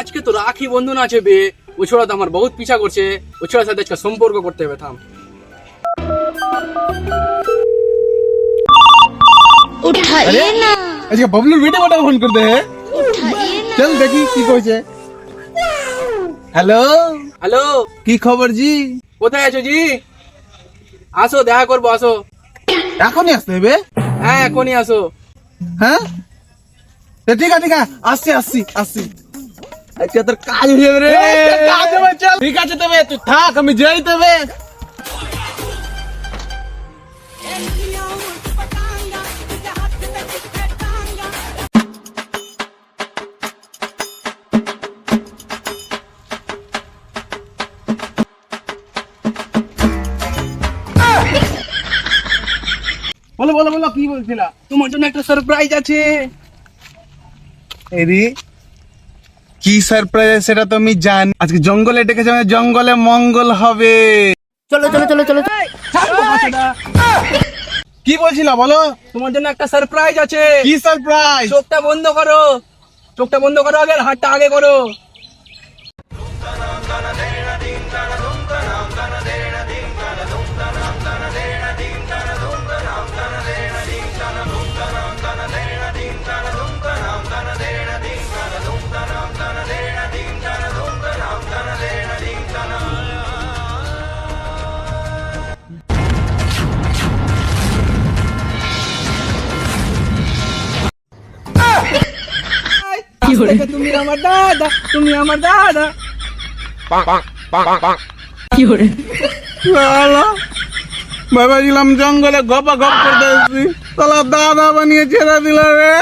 আজকে তো রাখি বন্ধু না আছে বে ও ছোড়া তো আমার বহুত পিছা করছে। ও ছোড়ার সাথে আজকে সম্পর্ক করতে হবে থাম। আজকে বাবলুর বাটা ফোন করতে হ্যাঁ? চল দেখি কি কইছে। হ্যালো? হ্যালো? কি খবর জি? কোথায় আছো জি? আসো দেখা করব আসো। এখনই আসতে হবে? হ্যাঁ এখনই আসো। হ্যাঁ? ঠিক আছে ঠিক আছে। আসছি আসছি আসছি। আচ্ছা তোর কাজ হয়ে রে। চল। ঠিক আছে তবে তুই থাক আমি যাই তবে বলো বলো বলো কি বলছিলা? তোমার জন্য একটা সারপ্রাইজ আছে। এদি কি সারপ্রাইজ সেটা তো আমি জানি। আজকে জঙ্গলে ডেকেছে মানে জঙ্গলে মঙ্গল হবে। চলো চলো চলো চলো। কি বলছিলা বলো? তোমার জন্য একটা সারপ্রাইজ আছে। কি সারপ্রাইজ চোখটা বন্ধ করো। চোখটা বন্ধ করো আগে হাতটা আগে করো। তুমি আমার দাদা তুমি আমার দাদা। ভেবেছিলাম জঙ্গলে গপা গপ করতে এসেছি। তাহলে দাদা বানিয়ে ছেড়ে দিল রে।